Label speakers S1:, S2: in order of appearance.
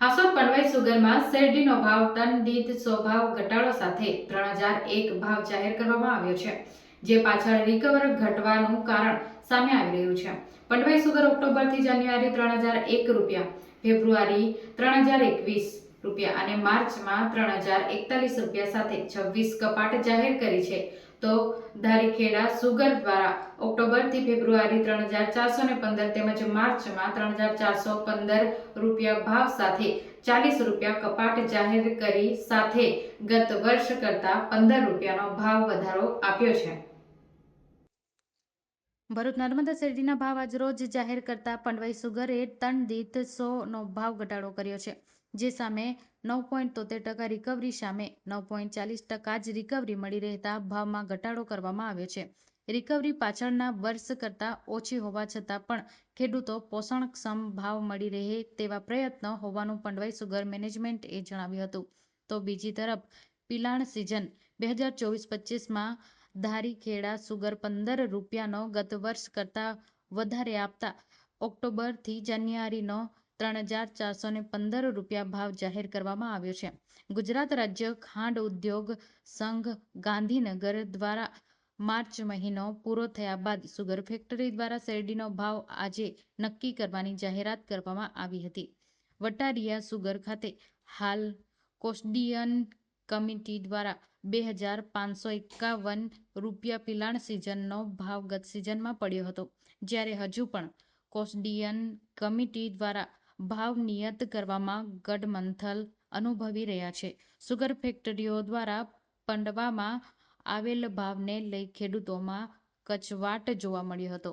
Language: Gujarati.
S1: હાસોદ પનવાઈ સુગરમાં શેરડીનો ભાવ ટન દીઠ સો ભાવ ઘટાડો સાથે ત્રણ હજાર એક ભાવ જાહેર કરવામાં આવ્યો છે, જે પાછળ રિકવર ઘટવાનું કારણ સામે આવી રહ્યું છે. પંડવાઈ સુગર ઓક્ટોબરથી જાન્યુઆરી ત્રણ હજાર એક રૂપિયા, ફેબ્રુઆરી ત્રણ હજાર એકવીસ રૂપિયા અને માર્ચમાં ત્રણ હજાર એકતાલીસ રૂપિયા સાથે છવ્વીસ કપાટ જાહેર કરી છે. તો ધારીખેડા સુગર દ્વારા ઓક્ટોબરથી ફેબ્રુઆરી ત્રણ હજાર ચારસો ને પંદર તેમજ માર્ચમાં ત્રણ હજાર ચારસો પંદર રૂપિયા ભાવ સાથે ચાલીસ રૂપિયા કપાટ જાહેર કરી સાથે ગત વર્ષ કરતા પંદર રૂપિયાનો ભાવ વધારો આપ્યો છે. ભરૂચ નર્મદા શેરડીના ભાવ આજ રોજ જાહેર કરતા પંડવાઈ સુગરે ટન દીઠ સોનો ભાવ ઘટાડો કર્યો છે. જે સામે નવ પોઈન્ટ તોતેર ટકા રિકવરી સામે નવ પોઈન્ટ ચાલીસ ટકા જ રિકવરી મળી રહેતા ભાવમાં ઘટાડો કરવામાં આવ્યો છે. રિકવરી પાછળના વર્ષ કરતાં ઓછી હોવા છતાં પણ ખેડૂતો પોષણક્ષમ ભાવ મળી રહે તેવા પ્રયત્ન હોવાનું પંડવાઈ સુગર મેનેજમેન્ટએ જણાવ્યું હતું. તો બીજી તરફ, પિલાણ સિઝન બે હજાર ચોવીસ પચીસમાં ધારીખેડા સુગર પંદર રૂપિયાનો ગત વર્ષ કરતાં વધારે આપતા ઓક્ટોબરથી જાન્યુઆરીનો ત્રણ હજાર ચારસો ને પંદર રૂપિયા ભાવ જાહેર કરવામાં આવ્યો છે. ગુજરાત રાજ્ય ખાંડ ઉદ્યોગ સંઘ ગાંધીનગર દ્વારા માર્ચ મહિનો પૂરો થયા બાદ સુગર ફેક્ટરી દ્વારા શેરડીનો ભાવ આજે નક્કી કરવાની જાહેરાત કરવામાં આવી હતી. વટારિયા સુગર ખાતે હાલ કોસ્ડિયન કમિટી દ્વારા બે હજાર પાંચસો એકાવન રૂપિયા પિલાણ સિઝનનો ભાવ ગત સિઝનમાં પડ્યો હતો. જ્યારે હજુ પણ કોસ્ડિયન કમિટી દ્વારા ભાવ નિયત કરવામાં ગઢમંથલ અનુભવી રહ્યા છે. સુગર ફેક્ટરીઓ દ્વારા પંડવામાં આવેલ ભાવને લઈ ખેડૂતોમાં કચવાટ જોવા મળ્યો હતો.